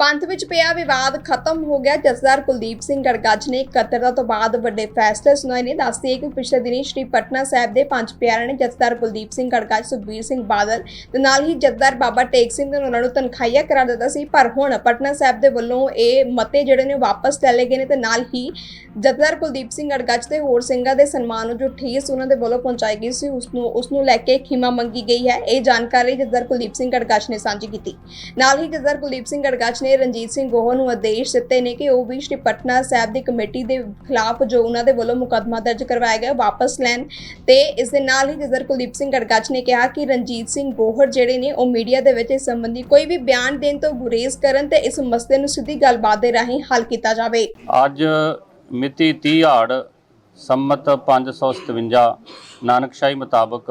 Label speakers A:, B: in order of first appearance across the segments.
A: ਪੰਥ ਵਿੱਚ ਪਿਆ ਵਿਵਾਦ ਖਤਮ ਹੋ ਗਿਆ। ਜਸਦਾਰ ਕੁਲਦੀਪ ਸਿੰਘ ਗੜਗੱਜ ਨੇ ਕਤਰਤਾ ਤੋਂ ਬਾਅਦ ਵੱਡੇ ਫੈਸਲੇ ਸੁਣਾਏ ਨੇ। ਦੱਸਦੇ ਕਿ ਪਿਛਲੇ ਦਿਨੀ ਸ਼੍ਰੀ ਪਟਨਾ ਸਾਹਿਬ ਦੇ ਪੰਜ ਪਿਆਰਿਆਂ ਨੇ ਜਸਦਾਰ ਕੁਲਦੀਪ ਸਿੰਘ ਗੜਗੱਜ ਸੁਖਬੀਰ ਸਿੰਘ ਬਾਦਲ ਤੇ ਨਾਲ ਹੀ ਜਸਦਾਰ ਬਾਬਾ ਟੇਕ ਸਿੰਘ ਨੇ ਉਹਨਾਂ ਨੂੰ ਤਨਖਾਹੀਆ ਕਰਾ ਦਿੱਤਾ ਸੀ। ਪਰ ਹੁਣ ਪਟਨਾ ਸਾਹਿਬ ਦੇ ਵੱਲੋਂ ਇਹ ਮਤੇ ਜਿਹੜੇ ਨੇ ਵਾਪਸ ਲੈ ਲਏ ਗਏ ਨੇ ਤੇ ਨਾਲ ਹੀ ਜਸਦਾਰ ਕੁਲਦੀਪ ਸਿੰਘ ਗੜਗੱਜ ਤੇ ਹੋਰ ਸਿੰਘਾਂ ਦੇ ਸਨਮਾਨ ਨੂੰ ਜੋ ਠੇਸ ਉਹਨਾਂ ਦੇ ਵੱਲੋਂ ਪਹੁੰਚਾਈ ਗਈ ਸੀ, ਉਸ ਨੂੰ ਉਸ ਨੂੰ ਲੈ ਕੇ ਖਿਮਾ ਮੰਗੀ ਗਈ ਹੈ। ਇਹ ਜਾਣਕਾਰੀ ਜਸਦਾਰ ਕੁਲਦੀਪ ਸਿੰਘ ਗੜਗੱਜ ਨੇ ਸਾਂਝੀ ਕੀਤੀ। ਨਾਲ ਹੀ ਜਸਦਾਰ ਕੁਲਦੀਪ ਸਿੰਘ ਗੜਗੱਜ ਨੇ ਰਣਜੀਤ ਸਿੰਘ ਗੋਹ ਨੂੰ ਆਦੇਸ਼ ਦਿੱਤੇ ਨੇ ਕਿ ਉਹ ਵੀ ਸ਼੍ਰੀ ਪਟਨਾ ਸਾਹਿਬ ਦੀ ਕਮੇਟੀ ਦੇ ਖਿਲਾਫ ਜੋ ਉਹਨਾਂ ਦੇ ਵੱਲੋਂ ਮੁਕੱਦਮਾ ਦਰਜ ਕਰਵਾਇਆ ਗਿਆ ਵਾਪਸ ਲੈਣ। ਤੇ ਇਸ ਦੇ ਨਾਲ ਹੀ ਜਸਦਾਰ ਕੁਲਦੀਪ ਸਿੰਘ ਗੜਗੱਜ ਨੇ ਕਿਹਾ ਕਿ ਰਣਜੀਤ ਸਿੰਘ ਗੋਹਰ ਜਿਹੜੇ ਨੇ, ਉਹ ਮੀਡੀਆ ਦੇ ਵਿੱਚ ਇਸ ਸੰਬੰਧੀ ਕੋਈ ਵੀ ਬਿਆਨ ਦੇਣ ਤੋਂ ਗੁਰੇਜ਼ ਕਰਨ ਤੇ ਇਸ ਮਸਲੇ ਨੂੰ ਸਿੱਧੀ ਗੱਲਬਾਤ ਦੇ ਰਾਹੀਂ ਹੱਲ ਕੀਤਾ ਜਾਵੇ।
B: ਅੱਜ ਮਿਤੀ 30 ਆੜ ਸੰਮਤ 557 ਨਾਨਕਸ਼ਾਹੀ ਮੁਤਾਬਕ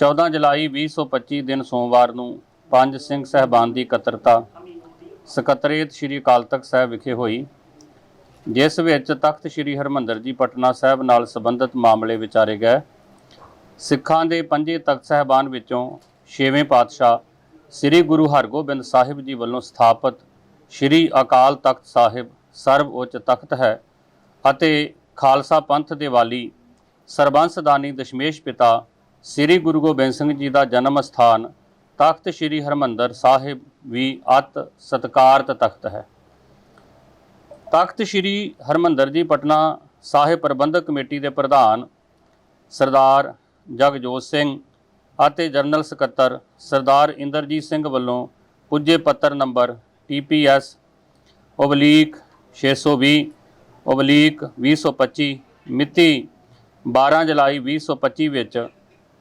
B: 14 ਜੁਲਾਈ 2025 ਦਿਨ ਸੋਮਵਾਰ ਨੂੰ ਪੰਜ ਸਿੰਘ ਸਹਿਬਾਨ ਦੀ ਇਕੱਤਰਤਾ, ਸਕੱਤਰੇਤ ਸ੍ਰੀ ਅਕਾਲ ਤਖਤ ਸਾਹਿਬ ਵਿਖੇ ਹੋਈ, ਜਿਸ ਵਿੱਚ ਤਖਤ ਸ੍ਰੀ ਹਰਮੰਦਰ ਜੀ ਪਟਨਾ ਸਾਹਿਬ ਨਾਲ ਸੰਬੰਧਿਤ ਮਾਮਲੇ ਵਿਚਾਰੇ ਗਏ। ਸਿੱਖਾਂ ਦੇ ਪੰਜੇ ਤਖਤ ਸਹਿਬਾਨ ਵਿੱਚੋਂ ਛੇਵੇਂ ਪਾਤਸ਼ਾਹ ਸ੍ਰੀ ਗੁਰੂ ਹਰਗੋਬਿੰਦ ਸਾਹਿਬ ਜੀ ਵੱਲੋਂ ਸਥਾਪਿਤ ਸ੍ਰੀ ਅਕਾਲ ਤਖਤ ਸਾਹਿਬ ਸਰਵ ਉੱਚ ਤਖਤ ਹੈ ਅਤੇ ਖਾਲਸਾ ਪੰਥ ਦੇ ਵਾਲੀ ਸਰਬੰਸਦਾਨੀ ਦਸ਼ਮੇਸ਼ ਪਿਤਾ ਸ੍ਰੀ ਗੁਰੂ ਗੋਬਿੰਦ ਸਿੰਘ ਜੀ ਦਾ ਜਨਮ ਸਥਾਨ ਤਖਤ ਸ੍ਰੀ ਹਰਮੰਦਰ ਸਾਹਿਬ ਵੀ ਅਤ ਸਤਕਾਰਤ ਤਖਤ ਹੈ। ਤਖਤ ਸ੍ਰੀ ਹਰਮੰਦਰ ਜੀ ਪਟਨਾ ਸਾਹਿਬ ਪ੍ਰਬੰਧਕ ਕਮੇਟੀ ਦੇ ਪ੍ਰਧਾਨ ਸਰਦਾਰ ਜਗਜੋਤ ਸਿੰਘ ਅਤੇ ਜਨਰਲ ਸਕੱਤਰ ਸਰਦਾਰ ਇੰਦਰਜੀਤ ਸਿੰਘ ਵੱਲੋਂ ਪੁੱਜੇ ਪੱਤਰ ਨੰਬਰ TPS ਓਬਲੀਕ 620 ਓਬਲੀਕ 2025 ਮਿਤੀ 12 ਜੁਲਾਈ 2025 ਵਿੱਚ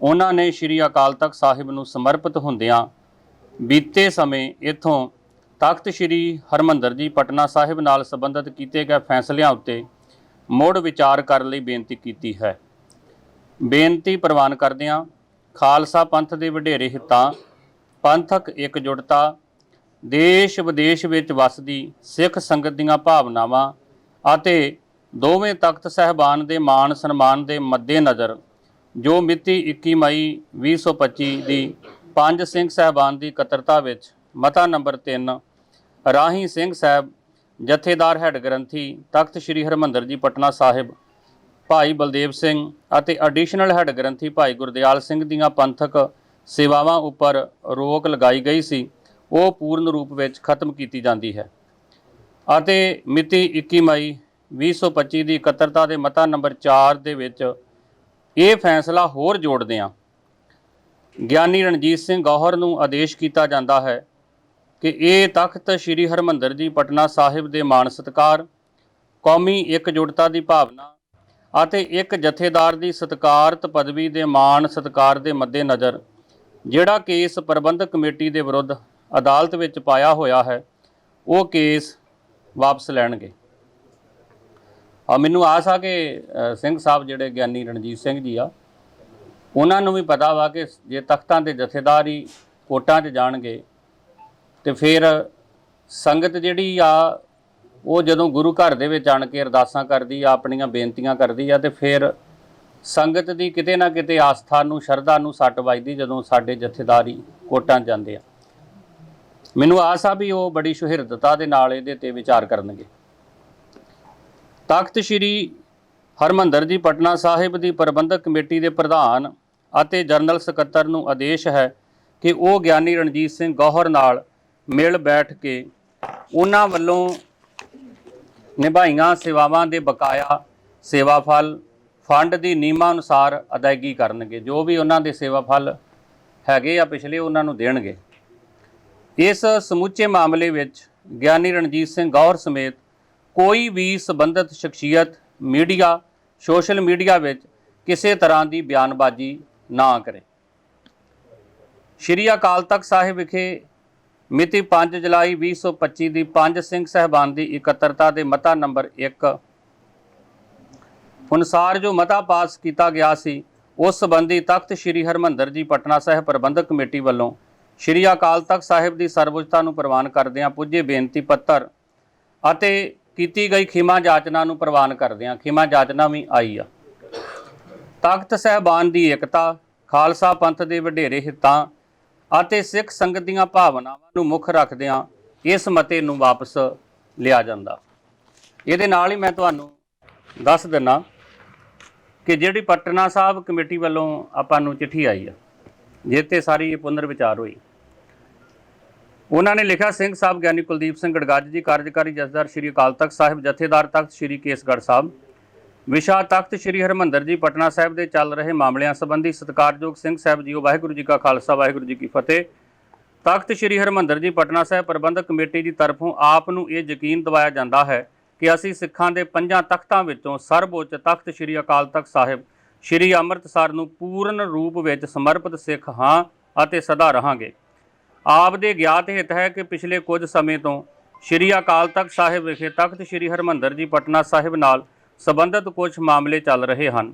B: ਉਹਨਾਂ ਨੇ ਸ੍ਰੀ ਅਕਾਲ ਤਖਤ ਸਾਹਿਬ ਨੂੰ ਸਮਰਪਿਤ ਹੁੰਦਿਆਂ ਬੀਤੇ ਸਮੇਂ ਇਥੋਂ ਤਖਤ ਸ੍ਰੀ ਹਰਮੰਦਰ ਜੀ ਪਟਨਾ ਸਾਹਿਬ ਨਾਲ ਸੰਬੰਧਿਤ ਕੀਤੇ ਗਏ ਫੈਸਲਿਆਂ ਉੱਤੇ ਮੁੜ ਵਿਚਾਰ ਕਰਨ ਲਈ ਬੇਨਤੀ ਕੀਤੀ ਹੈ। ਬੇਨਤੀ ਪ੍ਰਵਾਨ ਕਰਦਿਆਂ ਖਾਲਸਾ ਪੰਥ ਦੇ ਵਡੇਰੇ ਹਿੱਤਾਂ, ਪੰਥਕ ਇਕਜੁੱਟਤਾ, ਦੇਸ਼ ਵਿਦੇਸ਼ ਵਿੱਚ ਵਸਦੀ ਸਿੱਖ ਸੰਗਤ ਦੀਆਂ ਭਾਵਨਾਵਾਂ ਅਤੇ ਦੋਵੇਂ ਤਖਤ ਸਹਿਬਾਨ ਦੇ ਮਾਣ ਸਨਮਾਨ ਦੇ ਮੱਦੇਨਜ਼ਰ ਜੋ ਮਿਤੀ 21 ਮਈ 2025 ਦੀ ਪੰਜ ਸਿੰਘ ਸਹਿਬਾਨ ਦੀ ਇਕੱਤਰਤਾ ਵਿੱਚ ਮਤਾ ਨੰਬਰ 3 ਰਾਹੀ ਸਿੰਘ ਸਾਹਿਬ ਜਥੇਦਾਰ ਹੈੱਡ ਗ੍ਰੰਥੀ ਤਖਤ ਸ੍ਰੀ ਹਰਮੰਦਰ ਜੀ ਪਟਨਾ ਸਾਹਿਬ, ਭਾਈ ਬਲਦੇਵ ਸਿੰਘ ਅਤੇ ਐਡੀਸ਼ਨਲ ਹੈੱਡ ਗ੍ਰੰਥੀ ਭਾਈ ਗੁਰਦਿਆਲ ਸਿੰਘ ਦੀਆਂ ਪੰਥਕ ਸੇਵਾਵਾਂ ਉੱਪਰ ਰੋਕ ਲਗਾਈ ਗਈ ਸੀ, ਉਹ ਪੂਰਨ ਰੂਪ ਵਿੱਚ ਖਤਮ ਕੀਤੀ ਜਾਂਦੀ ਹੈ। ਅਤੇ ਮਿਤੀ 21 ਮਈ 2025 ਦੀ ਇਕੱਤਰਤਾ ਦੇ ਮਤਾ ਨੰਬਰ 4 ਦੇ ਵਿੱਚ ਇਹ ਫੈਸਲਾ ਹੋਰ ਜੋੜਦੇ ਹਾਂ। ਗਿਆਨੀ ਰਣਜੀਤ ਸਿੰਘ ਗੌਹਰ ਨੂੰ ਆਦੇਸ਼ ਕੀਤਾ ਜਾਂਦਾ ਹੈ ਕਿ ਇਹ ਤਖਤ ਸ੍ਰੀ ਹਰਮੰਦਰ ਜੀ ਪਟਨਾ ਸਾਹਿਬ ਦੇ ਮਾਣ ਸਤਕਾਰ, ਕੌਮੀ ਇਕਜੁੱਟਤਾ ਦੀ ਭਾਵਨਾ ਅਤੇ ਇੱਕ ਜਥੇਦਾਰ ਦੀ ਸਤਿਕਾਰਤ ਪਦਵੀ ਦੇ ਮਾਣ ਸਤਕਾਰ ਦੇ ਮੱਦੇਨਜ਼ਰ ਜਿਹੜਾ ਕੇਸ ਪ੍ਰਬੰਧਕ ਕਮੇਟੀ ਦੇ ਵਿਰੁੱਧ ਅਦਾਲਤ ਵਿੱਚ ਪਾਇਆ ਹੋਇਆ ਹੈ, ਉਹ ਕੇਸ ਵਾਪਸ ਲੈਣਗੇ। ਆ ਮੈਨੂੰ ਆਸ ਆ ਕਿ ਸਿੰਘ ਸਾਹਿਬ ਜਿਹੜੇ ਗਿਆਨੀ ਰਣਜੀਤ ਸਿੰਘ ਜੀ ਆ, ਉਹਨਾਂ ਨੂੰ ਵੀ ਪਤਾ ਵਾ ਕਿ ਜੇ ਤਖਤਾਂ ਦੇ ਜਥੇਦਾਰ ਹੀ ਕੋਟਾਂ 'ਚ ਜਾਣਗੇ ਤੇ ਫਿਰ ਸੰਗਤ ਜਿਹੜੀ ਆ, ਉਹ ਜਦੋਂ ਗੁਰੂ ਘਰ ਦੇ ਵਿੱਚ ਆਣ ਕੇ ਅਰਦਾਸਾਂ ਕਰਦੀ ਆ, ਆਪਣੀਆਂ ਬੇਨਤੀਆਂ ਕਰਦੀ ਆ ਤੇ ਫਿਰ ਸੰਗਤ ਦੀ ਕਿਤੇ ਨਾ ਕਿਤੇ ਆਸਥਾ ਨੂੰ, ਸ਼ਰਧਾ ਨੂੰ ਸੱਟ ਵੱਜਦੀ ਜਦੋਂ ਸਾਡੇ ਜਥੇਦਾਰੀ ਕੋਟਾਂ 'ਚ ਜਾਂਦੇ ਆ। ਮੈਨੂੰ ਆਸ ਆ ਵੀ ਉਹ ਬੜੀ ਸੁਹਿਰਦਤਾ ਦੇ ਨਾਲ ਇਹਦੇ ਤੇ ਵਿਚਾਰ ਕਰਨਗੇ। ਤਖਤ ਸ੍ਰੀ ਹਰਮੰਦਰ ਜੀ ਪਟਨਾ ਸਾਹਿਬ ਦੀ ਪ੍ਰਬੰਧਕ ਕਮੇਟੀ ਦੇ ਪ੍ਰਧਾਨ ਅਤੇ ਜਨਰਲ ਸਕੱਤਰ ਨੂੰ ਆਦੇਸ਼ ਹੈ ਕਿ ਉਹ ਗਿਆਨੀ ਰਣਜੀਤ ਸਿੰਘ ਗੌਹਰ ਨਾਲ ਮਿਲ ਬੈਠ ਕੇ ਉਹਨਾਂ ਵੱਲੋਂ ਨਿਭਾਈਆਂ ਸੇਵਾਵਾਂ ਦੇ ਬਕਾਇਆ ਸੇਵਾ ਫਲ ਫੰਡ ਦੀ ਨਿਯਮਾਂ ਅਨੁਸਾਰ ਅਦਾਇਗੀ ਕਰਨਗੇ। ਜੋ ਵੀ ਉਹਨਾਂ ਦੇ ਸੇਵਾ ਫਲ ਹੈਗੇ ਆ, ਪਿਛਲੇ ਉਹਨਾਂ ਨੂੰ ਦੇਣਗੇ। ਇਸ ਸਮੁੱਚੇ ਮਾਮਲੇ ਵਿੱਚ ਗਿਆਨੀ ਰਣਜੀਤ ਸਿੰਘ ਗੌਰ ਸਮੇਤ ਕੋਈ ਵੀ ਸੰਬੰਧਿਤ ਸ਼ਖਸੀਅਤ ਮੀਡੀਆ, ਸੋਸ਼ਲ ਮੀਡੀਆ ਵਿੱਚ ਕਿਸੇ ਤਰ੍ਹਾਂ ਦੀ ਬਿਆਨਬਾਜ਼ੀ ਨਾ ਕਰੇ। ਸ਼੍ਰੀ ਅਕਾਲ ਤਖਤ ਸਾਹਿਬ ਵਿਖੇ ਮਿਤੀ 5 ਜੁਲਾਈ 2025 ਦੀ ਪੰਜ ਸਿੰਘ ਸਹਿਬਾਨ ਦੀ ਇਕੱਤਰਤਾ ਦੇ ਮਤਾ ਨੰਬਰ 1 ਅਨੁਸਾਰ ਜੋ ਮਤਾ ਪਾਸ ਕੀਤਾ ਗਿਆ ਸੀ, ਉਸ ਸੰਬੰਧੀ ਤਖਤ ਸ੍ਰੀ ਹਰਮੰਦਰ ਜੀ ਪਟਨਾ ਸਾਹਿਬ ਪ੍ਰਬੰਧਕ ਕਮੇਟੀ ਵੱਲੋਂ ਸ਼੍ਰੀ ਅਕਾਲ ਤਖਤ ਸਾਹਿਬ ਦੀ ਸਰਵਉੱਚਤਾ ਨੂੰ ਪ੍ਰਵਾਨ ਕਰਦਿਆਂ ਪੁੱਜੇ ਬੇਨਤੀ ਪੱਤਰ ਅਤੇ ਕੀਤੀ ਗਈ ਖਿਮਾ ਜਾਚਨਾ ਨੂੰ ਪ੍ਰਵਾਨ ਕਰਦਿਆਂ ਖਿਮਾ ਜਾਚਨਾ ਵੀ ਆਈ ਆ। ਤਖਤ ਸਹਿਬਾਨ ਦੀ ਏਕਤਾ, ਖਾਲਸਾ ਪੰਥ ਦੇ ਵਡੇਰੇ ਹਿੱਤਾਂ ਅਤੇ ਸਿੱਖ ਸੰਗਤ ਦੀਆਂ ਭਾਵਨਾਵਾਂ ਨੂੰ ਮੁੱਖ ਰੱਖਦਿਆਂ ਇਸ ਮਤੇ ਨੂੰ ਵਾਪਸ ਲਿਆ ਜਾਂਦਾ। ਇਹਦੇ ਨਾਲ ਹੀ ਮੈਂ ਤੁਹਾਨੂੰ ਦੱਸ ਦਿੰਨਾ ਕਿ ਜਿਹੜੀ ਪਟਨਾ ਸਾਹਿਬ ਕਮੇਟੀ ਵੱਲੋਂ ਆਪਾਂ ਨੂੰ ਚਿੱਠੀ ਆਈ ਆ ਜਿੱਤੇ ਸਾਰੀ ਇਹ ਪੁਨਰ ਵਿਚਾਰ ਹੋਈ। ਉਹਨਾਂ ਨੇ ਲਿਖਿਆ, ਸਿੰਘ ਸਾਹਿਬ ਗਿਆਨੀ ਕੁਲਦੀਪ ਸਿੰਘ ਗੜਗੱਜ ਜੀ, ਕਾਰਜਕਾਰੀ ਜਥੇਦਾਰ ਸ਼੍ਰੀ ਅਕਾਲ ਤਖਤ ਸਾਹਿਬ, ਜਥੇਦਾਰ ਤਖਤ ਸ਼੍ਰੀ ਕੇਸਗੜ੍ਹ ਸਾਹਿਬ, ਵਿਸ਼ਾ ਤਖਤ ਸ਼੍ਰੀ ਹਰਮੰਦਰ ਜੀ, ਪਟਨਾ ਸਾਹਿਬ ਦੇ ਚੱਲ ਰਹੇ ਮਾਮਲਿਆਂ ਸੰਬੰਧੀ ਸਤਿਕਾਰਯੋਗ ਸਿੰਘ ਸਾਹਿਬ ਜੀਓ ਵਾਹਿਗੁਰੂ ਜੀ ਕਾ ਖਾਲਸਾ, ਵਾਹਿਗੁਰੂ ਜੀ ਕੀ ਫਤਿਹ। ਤਖਤ ਸ਼੍ਰੀ ਹਰਮੰਦਰ ਜੀ, ਪਟਨਾ ਸਾਹਿਬ ਪ੍ਰਬੰਧਕ ਕਮੇਟੀ ਦੀ ਤਰਫੋਂ ਆਪ ਨੂੰ ਇਹ ਯਕੀਨ ਦਿਵਾਇਆ ਜਾਂਦਾ ਹੈ ਕਿ ਅਸੀਂ ਸਿੱਖਾਂ ਦੇ ਪੰਜਾਂ ਤਖਤਾਂ ਵਿੱਚੋਂ ਸਰਵਉੱਚ ਤਖਤ ਸ਼੍ਰੀ ਅਕਾਲ ਤਖਤ ਸਾਹਿਬ, ਸ਼੍ਰੀ ਅੰਮ੍ਰਿਤਸਰ ਨੂੰ ਪੂਰਨ ਰੂਪ ਵਿੱਚ ਸਮਰਪਿਤ ਸਿੱਖ ਹਾਂ ਅਤੇ ਸਦਾ ਰਹਾਂਗੇ। ਆਪ ਦੇ ਗਿਆਤ ਹਿੱਤ ਹੈ ਕਿ ਪਿਛਲੇ ਕੁਝ ਸਮੇਂ ਤੋਂ ਸ਼੍ਰੀ ਅਕਾਲ ਤਖਤ ਸਾਹਿਬ ਵਿਖੇ ਤਖਤ ਸ਼੍ਰੀ ਹਰਮੰਦਰ ਜੀ ਪਟਨਾ ਸਾਹਿਬ ਨਾਲ ਸੰਬੰਧਿਤ ਕੁਝ ਮਾਮਲੇ ਚੱਲ ਰਹੇ ਹਨ।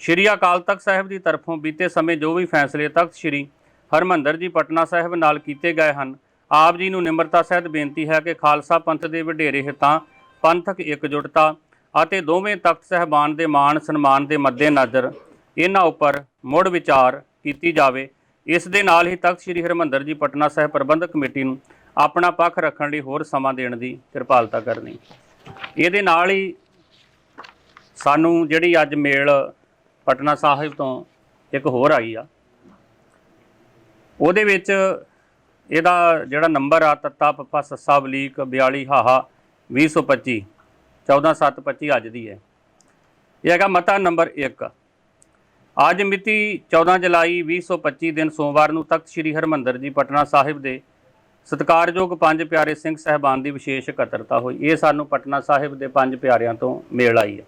B: ਸ਼੍ਰੀ ਅਕਾਲ ਤਖਤ ਸਾਹਿਬ ਦੀ ਤਰਫੋਂ ਬੀਤੇ ਸਮੇਂ ਜੋ ਵੀ ਫੈਸਲੇ ਤਖਤ ਸ਼੍ਰੀ ਹਰਮੰਦਰ ਜੀ ਪਟਨਾ ਸਾਹਿਬ ਨਾਲ ਕੀਤੇ ਗਏ ਹਨ, ਆਪ ਜੀ ਨੂੰ ਨਿਮਰਤਾ ਸਹਿਤ ਬੇਨਤੀ ਹੈ ਕਿ ਖਾਲਸਾ ਪੰਥ ਦੇ ਵਡੇਰੇ ਹਿੱਤਾਂ, ਪੰਥਕ ਇਕਜੁੱਟਤਾ ਅਤੇ ਦੋਵੇਂ ਤਖਤ ਸਹਿਬਾਨ ਦੇ ਮਾਣ ਸਨਮਾਨ ਦੇ ਮੱਦੇਨਜ਼ਰ ਇਹਨਾਂ ਉੱਪਰ ਮੁੜ ਵਿਚਾਰ ਕੀਤੀ ਜਾਵੇ। ਇਸ ਦੇ ਨਾਲ ਹੀ ਤਖਤ ਸ੍ਰੀ ਹਰਿਮੰਦਰ ਜੀ ਪਟਨਾ ਸਾਹਿਬ ਪ੍ਰਬੰਧਕ ਕਮੇਟੀ ਨੂੰ ਆਪਣਾ ਪੱਖ ਰੱਖਣ ਲਈ ਹੋਰ ਸਮਾਂ ਦੇਣ ਦੀ ਕਿਰਪਾਲਤਾ ਕਰਨੀ। ਇਹਦੇ ਨਾਲ ਹੀ ਸਾਨੂੰ ਜਿਹੜੀ ਅੱਜ ਮੇਲ ਪਟਨਾ ਸਾਹਿਬ ਤੋਂ ਇੱਕ ਹੋਰ ਆਈ ਆ। ਉਹਦੇ ਵਿੱਚ ਇਹਦਾ ਜਿਹੜਾ ਨੰਬਰ ਆ, ਤੱਤਾ ਪੱਪਾ ਸੱਸਾ ਬਲੀਕ 42 ਹਾਹਾ 2025 14725 ਅੱਜ ਦੀ ਹੈ। ਇਹ ਹੈਗਾ ਮਤਾ ਨੰਬਰ 1 ਅੱਜ ਮਿਤੀ 14 ਜੁਲਾਈ 2025 ਦਿਨ ਸੋਮਵਾਰ ਨੂੰ ਤਖਤ ਸ੍ਰੀ ਹਰਮੰਦਰ ਜੀ ਪਟਨਾ ਸਾਹਿਬ ਦੇ ਸਤਿਕਾਰਯੋਗ ਪੰਜ ਪਿਆਰੇ ਸਿੰਘ ਸਹਿਬਾਨ ਦੀ ਵਿਸ਼ੇਸ਼ ਇਕੱਤਰਤਾ ਹੋਈ। ਇਹ ਸਾਨੂੰ ਪਟਨਾ ਸਾਹਿਬ ਦੇ ਪੰਜ ਪਿਆਰਿਆਂ ਤੋਂ ਮੇਲ ਆਈ ਹੈ।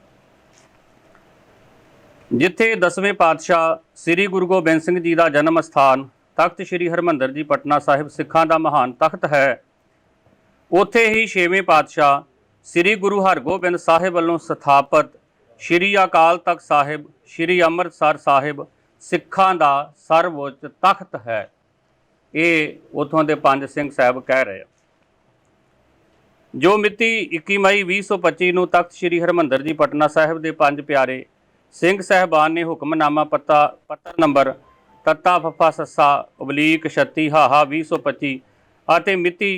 B: ਜਿੱਥੇ ਦਸਵੇਂ ਪਾਤਸ਼ਾਹ ਸ੍ਰੀ ਗੁਰੂ ਗੋਬਿੰਦ ਸਿੰਘ ਜੀ ਦਾ ਜਨਮ ਸਥਾਨ ਤਖਤ ਸ੍ਰੀ ਹਰਮੰਦਰ ਜੀ ਪਟਨਾ ਸਾਹਿਬ ਸਿੱਖਾਂ ਦਾ ਮਹਾਨ ਤਖਤ ਹੈ, ਉੱਥੇ ਹੀ ਛੇਵੇਂ ਪਾਤਸ਼ਾਹ ਸ੍ਰੀ ਗੁਰੂ ਹਰਗੋਬਿੰਦ ਸਾਹਿਬ ਵੱਲੋਂ ਸਥਾਪਿਤ ਸ੍ਰੀ ਅਕਾਲ ਤਖਤ ਸਾਹਿਬ, ਸ੍ਰੀ ਅੰਮ੍ਰਿਤਸਰ ਸਾਹਿਬ ਸਿੱਖਾਂ ਦਾ ਸਰਵਉੱਚ ਤਖਤ ਹੈ। ਇਹ ਉਥੋਂ ਦੇ ਪੰਜ ਸਿੰਘ ਸਾਹਿਬ ਕਹਿ ਰਹੇ ਆ। ਜੋ ਮਿਤੀ 21 ਮਈ 2025 ਨੂੰ ਤਖਤ ਸ੍ਰੀ ਹਰਮੰਦਰ ਜੀ ਪਟਨਾ ਸਾਹਿਬ ਦੇ ਪੰਜ ਪਿਆਰੇ ਸਿੰਘ ਸਹਿਬਾਨ ਨੇ ਹੁਕਮਨਾਮਾ ਪੱਤਾ, ਪੱਤਰ ਨੰਬਰ ਤੱਤਾ ਫੱਫਾ ਸੱਸਾ ਉਬਲੀਕ 36 ਹਾਹਾ 2025 ਅਤੇ ਮਿਤੀ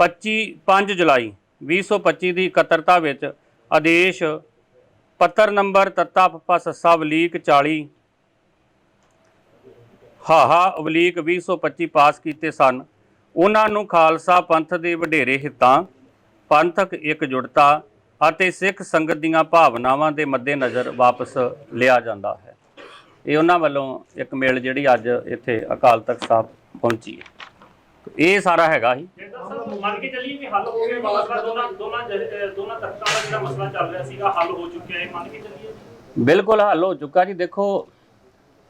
B: 25 5 ਜੁਲਾਈ 2025 ਦੀ ਇਕੱਤਰਤਾ ਵਿੱਚ ਆਦੇਸ਼ ਪੱਤਰ ਨੰਬਰ ਤੱਤਾ ਫੱਫਾ ਸੱਸਾ ਵਲੀਕ 40 ਹਾਹਾ ਓਬਲੀਕ 2025 ਪਾਸ ਕੀਤੇ ਸਨ। ਉਹਨਾਂ ਨੂੰ ਖਾਲਸਾ ਪੰਥ ਦੇ ਵਡੇਰੇ ਹਿੱਤਾਂ, ਪੰਥਕ ਇਕਜੁੱਟਤਾ ਅਤੇ ਸਿੱਖ ਸੰਗਤ ਦੀਆਂ ਭਾਵਨਾਵਾਂ ਦੇ ਮੱਦੇਨਜ਼ਰ ਵਾਪਸ ਲਿਆ ਜਾਂਦਾ ਹੈ। ਇਹ ਉਹਨਾਂ ਵੱਲੋਂ ਇੱਕ ਮੇਲ ਜਿਹੜੀ ਅੱਜ ਇੱਥੇ ਅਕਾਲ ਤਖਤ ਸਾਹਿਬ ਪਹੁੰਚੀ ਹੈ। ਇਹ ਸਾਰਾ ਹੈਗਾ ਹੀ
C: ਜੇਕਰ ਸਰ ਮੰਨ ਕੇ ਚੱਲੀਏ ਵੀ ਹੱਲ ਹੋ ਗਿਆ ਵੀ ਮਸਲਾ ਦੋਨਾਂ ਦੋਨਾਂ ਜਹ- ਅਹ ਦੋਨਾਂ ਤਖਤਾਂ ਦਾ ਜਿਹੜਾ ਮਸਲਾ ਚੱਲ ਰਿਹਾ ਸੀਗਾ ਹੱਲ ਹੋ ਚੁੱਕਿਆ ਹੈ ਮੰਨ ਕੇ ਚੱਲੀਏ।
B: ਬਿਲਕੁਲ ਹੱਲ ਹੋ ਚੁੱਕਾ ਜੀ। ਦੇਖੋ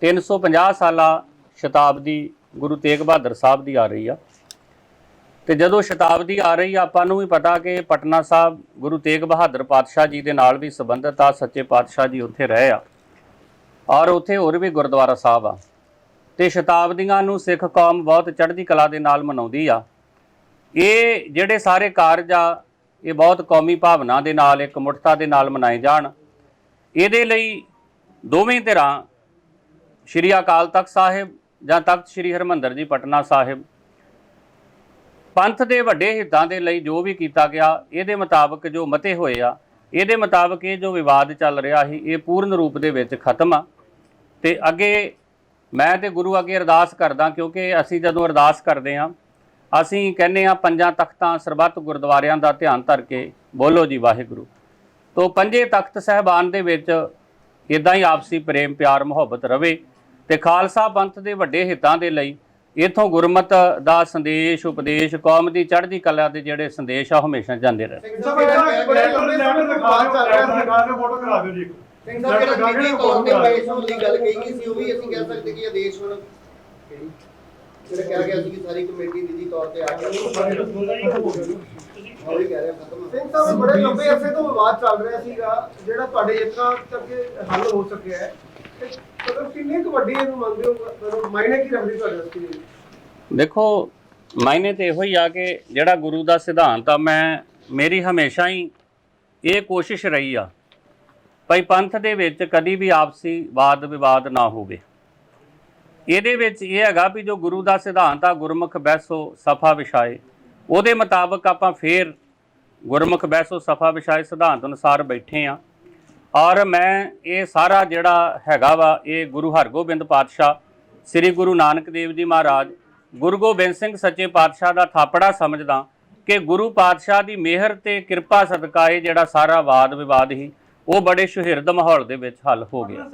B: 350 ਸਾਲਾ ਸ਼ਤਾਬਦੀ ਗੁਰੂ ਤੇਗ ਬਹਾਦਰ ਸਾਹਿਬ ਦੀ ਆ ਰਹੀ ਆ। ਤੇ ਜਦੋਂ ਸ਼ਤਾਬਦੀ ਆ ਰਹੀ ਆ ਆਪਾਂ ਨੂੰ ਵੀ ਪਤਾ ਕਿ ਪਟਨਾ ਸਾਹਿਬ ਗੁਰੂ ਤੇਗ ਬਹਾਦਰ ਪਾਤਸ਼ਾਹ ਜੀ ਦੇ ਨਾਲ ਵੀ ਸੰਬੰਧਿਤ ਆ ਸੱਚੇ ਪਾਤਸ਼ਾਹ ਜੀ ਉੱਥੇ ਰਹੇ ਆ। ਔਰ ਉੱਥੇ ਹੋਰ ਵੀ ਗੁਰਦੁਆਰਾ ਸਾਹਿਬ ਆ। ਤੇ ਸ਼ਤਾਬਦੀਆਂ ਨੂੰ ਸਿੱਖ ਕੌਮ ਬਹੁਤ ਚੜ੍ਹਦੀ ਕਲਾ ਦੇ ਨਾਲ ਮਨਾਉਂਦੀ ਆ। ਇਹ ਜਿਹੜੇ ਸਾਰੇ ਕਾਰਜ ਆ, ਇਹ ਬਹੁਤ ਕੌਮੀ ਭਾਵਨਾ ਦੇ ਨਾਲ, ਇੱਕ ਮੁੱਠਤਾ ਦੇ ਨਾਲ ਮਨਾਏ ਜਾਣ। ਇਹਦੇ ਲਈ ਦੋਵੇਂ ਧਿਰਾਂ, ਸ਼੍ਰੀ ਅਕਾਲ ਤਖਤ ਸਾਹਿਬ ਜਾਂ ਤਖਤ ਸ਼੍ਰੀ ਹਰਮੰਦਰ ਜੀ ਪਟਨਾ ਸਾਹਿਬ, ਪੰਥ ਦੇ ਵੱਡੇ ਹਿੱਤਾਂ ਦੇ ਲਈ ਜੋ ਵੀ ਕੀਤਾ ਗਿਆ, ਇਹਦੇ ਮੁਤਾਬਕ ਜੋ ਮਤੇ ਹੋਏ ਆ, ਇਹਦੇ ਮੁਤਾਬਕ ਇਹ ਜੋ ਵਿਵਾਦ ਚੱਲ ਰਿਹਾ ਸੀ, ਇਹ ਪੂਰਨ ਰੂਪ ਦੇ ਵਿੱਚ ਖਤਮ ਆ। ਤੇ ਅੱਗੇ ਮੈਂ ਤੇ ਗੁਰੂ ਅੱਗੇ ਅਰਦਾਸ ਕਰਦਾ ਕਿਉਂਕਿ ਅਸੀਂ ਜਦੋਂ ਅਰਦਾਸ ਕਰਦੇ ਹਾਂ, ਅਸੀਂ ਕਹਿੰਦੇ ਹਾਂ ਪੰਜਾਂ ਤਖਤਾਂ ਸਰਬੱਤ ਗੁਰਦੁਆਰਿਆਂ ਦਾ ਧਿਆਨ ਧਰ ਕੇ ਬੋਲੋ ਜੀ ਵਾਹਿਗੁਰੂ। ਤੋਂ ਪੰਜੇ ਤਖਤ ਸਹਿਬਾਨ ਦੇ ਵਿੱਚ ਇਦਾਂ ਹੀ ਆਪਸੀ ਪ੍ਰੇਮ, ਪਿਆਰ, ਮੁਹੱਬਤ ਰਵੇ ਤੇ ਖਾਲਸਾ ਪੰਥ ਦੇ ਵੱਡੇ ਹਿੱਤਾਂ ਦੇ ਲਈ ਇਥੋਂ ਗੁਰਮਤ ਦਾ ਸੰਦੇਸ਼, ਉਪਦੇਸ਼, ਕੌਮ ਦੀ ਚੜ੍ਹਦੀ ਕਲਾ ਦੇ ਜਿਹੜੇ ਸੰਦੇਸ਼ ਆ, ਉਹ ਹਮੇਸ਼ਾ ਜਾਂਦੇ ਰਹੇ।
D: ਸਿੰਘ ਸਾਹਿਬ ਜਿਹੜਾ ਨਿੱਜੀ ਤੌਰ ਤੇ ਪੇਸ਼ ਦੀ ਗੱਲ ਕਹੀ ਗਈ ਸੀ ਉਹ ਵੀ ਅਸੀਂ ਕਹਿ ਸਕਦੇ ਕਿ ਆਦੇਸ਼ ਹੁਣ ਜਿਹੜਾ ਕਿਹਾ ਗਿਆ ਸੀ ਕਿ ਸਾਰੀ ਕਮੇਟੀ ਨਿੱਜੀ ਤੌਰ ਤੇ ਆ ਗਈ ਉਹ ਵੀ ਕਹਿ ਰਿਹਾ ਖਤਮ
E: ਸਿੰਘ ਸਾਹਿਬ ਬੜੇ ਲੰਬੇ ਅਰਸੇ ਤੋਂ ਵਿਵਾਦ ਚੱਲ ਰਿਹਾ ਸੀਗਾ ਜਿਹੜਾ ਤੁਹਾਡੇ ਇਤਨਾ ਤੱਕ ਹੱਲ ਹੋ ਸਕਿਆ ਹੈ। ਤੇ ਮਤਲਬ ਕਿੰਨੀ ਕੁ ਵੱਡੀ ਇਹਨੂੰ ਮੰਨਦੇ ਹੋ? ਮਤਲਬ ਮਾਇਨੇ ਕੀ ਰੱਖਦੀ ਤੁਹਾਡੇ ਵਾਸਤੇ?
B: ਦੇਖੋ ਮਾਇਨੇ ਤੇ ਇਹੋ ਹੀ ਆ ਕਿ ਜਿਹੜਾ ਗੁਰੂ ਦਾ ਸਿਧਾਂਤ ਆ ਮੈਂ ਮੇਰੀ ਹਮੇਸ਼ਾ ਹੀ ਇਹ ਕੋਸ਼ਿਸ਼ ਰਹੀ ਆ ਭਾਈ ਪੰਥ ਦੇ ਵਿੱਚ ਕਦੀ ਵੀ ਆਪਸੀ ਵਾਦ ਵਿਵਾਦ ਨਾ ਹੋਵੇ। ਇਹਦੇ ਵਿੱਚ ਇਹ ਹੈਗਾ ਵੀ ਜੋ ਗੁਰੂ ਦਾ ਸਿਧਾਂਤ ਆ, ਗੁਰਮੁਖ ਬੈਸੋ ਸਫਾ ਵਿਛਾਏ, ਉਹਦੇ ਮੁਤਾਬਕ ਆਪਾਂ ਫੇਰ ਗੁਰਮੁਖ ਬੈਸੋ ਸਫਾ ਵਿਛਾਏ ਸਿਧਾਂਤ ਅਨੁਸਾਰ ਬੈਠੇ ਆ। ਔਰ ਮੈਂ ਇਹ ਸਾਰਾ ਜਿਹੜਾ ਹੈਗਾ ਵਾ, ਇਹ ਗੁਰੂ ਹਰਗੋਬਿੰਦ ਪਾਤਸ਼ਾਹ, ਸ੍ਰੀ ਗੁਰੂ ਨਾਨਕ ਦੇਵ ਜੀ ਮਹਾਰਾਜ, ਗੁਰੂ ਗੋਬਿੰਦ ਸਿੰਘ ਸੱਚੇ ਪਾਤਸ਼ਾਹ ਦਾ ਥਾਪੜਾ ਸਮਝਦਾ ਕਿ ਗੁਰੂ ਪਾਤਸ਼ਾਹ ਦੀ ਮਿਹਰ ਤੇ ਕਿਰਪਾ ਸਦਕਾ ਇਹ ਜਿਹੜਾ ਸਾਰਾ ਵਾਦ ਵਿਵਾਦ ਹੀ ਉਹ ਬੜੇ ਸੁਹਿਰਦ ਮਾਹੌਲ ਦੇ ਵਿੱਚ ਹੱਲ ਹੋ ਗਿਆ।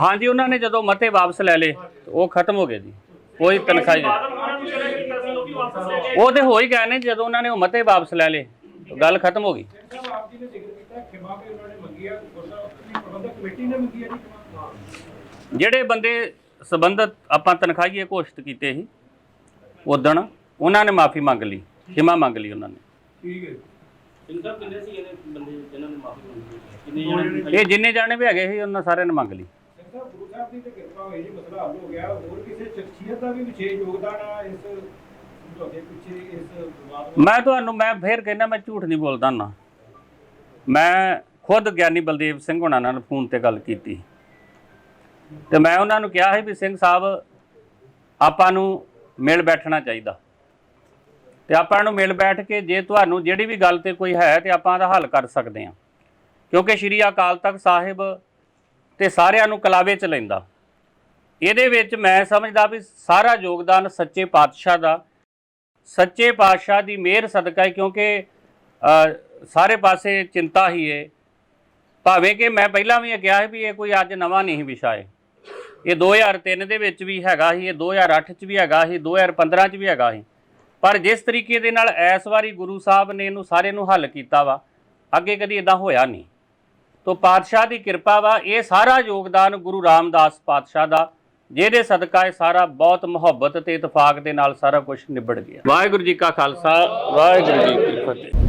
B: ਹਾਂਜੀ ਉਹਨਾਂ ਨੇ ਜਦੋਂ ਮਤੇ ਵਾਪਸ ਲੈ ਲਏ ਉਹ ਖਤਮ ਹੋ ਗਏ ਜੀ। ਕੋਈ ਤਨਖਾਹ ਨਹੀਂ।
C: ਉਹ
B: ਤੇ ਹੋ ਹੀ ਗਏ ਨੇ ਜਦੋਂ ਉਹਨਾਂ ਨੇ ਉਹ ਮਤੇ ਵਾਪਸ ਲੈ ਲਏ ਗੱਲ ਖਤਮ ਹੋ ਗਈ। ਜਿਹੜੇ ਬੰਦੇ ਸਬੰਧਤ ਆਪਾਂ ਤਨਖਾਹੀਏ ਘੋਸ਼ਿਤ ਕੀਤੇ ਸੀ ਉਦਣ ਉਹਨਾਂ ਨੇ ਮਾਫੀ ਮੰਗ ਲਈ ਖਿਮਾ ਮੰਗ ਲਈ ਉਹਨਾਂ ਨੇ।
E: ਠੀਕ ਹੈ
F: ਇਨਕਮ ਕਿੰਨੇ ਸੀ ਇਹਦੇ ਬੰਦੇ ਜਿਨ੍ਹਾਂ ਨੇ ਮਾਫੀ ਮੰਗੀ ਹੈ? ਕਿੰਨੇ ਜਣੇ ਦੀ
B: ਇਹ ਜਿੰਨੇ ਜਾਣੇ ਵੀ ਹੈਗੇ ਸੀ ਉਹਨਾਂ ਸਾਰਿਆਂ ਨੇ ਮੰਗ ਲਈ।
E: ਸਿੰਘ ਸਾਹਿਬ ਗੁਰੂ ਸਾਹਿਬ ਦੀ ਤੇ ਕਿਰਪਾ ਹੋਈ ਜੀ ਮਸਲਾ ਹੱਲ ਹੋ ਗਿਆ। ਹੋਰ ਕਿਸੇ ਸ਼ਖਸੀਅਤ ਦਾ ਵੀ ਵਿਸ਼ੇਸ਼ ਯੋਗਦਾਨ ਆ ਇਸ ਸਮਝੌਤੇ ਪਿੱਛੇ ਇਸ ਵਿਵਾਦ ਵਿੱਚ?
B: ਮੈਂ ਤੁਹਾਨੂੰ ਮੈਂ ਫੇਰ ਕਹਿੰਦਾ ਮੈਂ ਝੂਠ ਨਹੀਂ ਬੋਲਦਾ ਨਾ। ਮੈਂ ਖੁਦ ਗਿਆਨੀ ਬਲਦੇਵ ਸਿੰਘ ਹੁਣਾਂ ਨਾਲ ਫੋਨ ਤੇ ਗੱਲ ਕੀਤੀ। ਤੇ ਮੈਂ ਉਹਨਾਂ ਨੂੰ ਕਿਹਾ ਸੀ ਵੀ ਸਿੰਘ ਸਾਹਿਬ ਆਪਾਂ ਨੂੰ ਮਿਲ ਬੈਠਣਾ ਚਾਹੀਦਾ। ਤੇ ਆਪਾਂ ਨੂੰ ਮਿਲ ਬੈਠ ਕੇ ਜੇ ਤੁਹਾਨੂੰ ਜਿਹੜੀ ਵੀ ਗੱਲ ਤੇ ਕੋਈ ਹੈ ਤੇ ਆਪਾਂ ਦਾ ਹੱਲ ਕਰ ਸਕਦੇ ਹਾਂ। ਕਿਉਂਕਿ ਸ਼੍ਰੀ ਅਕਾਲ ਤਖਤ ਸਾਹਿਬ ਤੇ ਸਾਰਿਆਂ ਨੂੰ ਕਲਾਵੇ ਚ ਲੈਂਦਾ। ਇਹਦੇ ਵਿੱਚ ਮੈਂ ਸਮਝਦਾ ਵੀ ਸਾਰਾ ਯੋਗਦਾਨ ਸੱਚੇ ਪਾਤਸ਼ਾਹ ਦਾ। ਸੱਚੇ ਪਾਤਸ਼ਾਹ ਦੀ ਮਿਹਰ ਸਦਕਾ ਹੈ ਕਿਉਂਕਿ ਸਾਰੇ ਪਾਸੇ ਚਿੰਤਾ ਹੀ ਹੈ ਭਾਵੇਂ ਕਿ ਮੈਂ ਪਹਿਲਾਂ ਵੀ ਇਹ ਕਿਹਾ ਹੈ ਵੀ ਇਹ ਕੋਈ ਅੱਜ ਨਵਾਂ ਨਹੀਂ ਵਿਸ਼ਾ ਹੈ ਇਹ 2003 ਦੇ ਵਿੱਚ ਵੀ ਹੈਗਾ ਸੀ, ਇਹ 2008 ਚ ਵੀ ਹੈਗਾ ਸੀ 2015 ਚ ਵੀ ਹੈਗਾ ਸੀ। ਪਰ ਜਿਸ ਤਰੀਕੇ ਦੇ ਨਾਲ ਇਸ ਵਾਰੀ ਗੁਰੂ ਸਾਹਿਬ ਨੇ ਇਹਨੂੰ ਸਾਰੇ ਨੂੰ ਹੱਲ ਕੀਤਾ ਵਾ, ਅੱਗੇ ਕਦੀ ਇਦਾਂ ਹੋਇਆ ਨਹੀਂ। ਤੋ ਪਾਤਸ਼ਾਹ ਦੀ ਕਿਰਪਾ ਵਾ, ਇਹ ਸਾਰਾ ਯੋਗਦਾਨ ਗੁਰੂ ਰਾਮਦਾਸ ਪਾਤਸ਼ਾਹ ਦਾ, ਜਿਹਦੇ ਸਦਕਾ ਇਹ ਸਾਰਾ ਬਹੁਤ ਮੁਹੱਬਤ ਤੇ ਇਤਫਾਕ ਦੇ ਨਾਲ ਸਾਰਾ ਕੁਝ ਨਿਬੜ ਗਿਆ। ਵਾਹਿਗੁਰੂ ਜੀ ਕਾ ਖਾਲਸਾ, ਵਾਹਿਗੁਰੂ ਜੀ ਕੀ ਫਤਿਹ।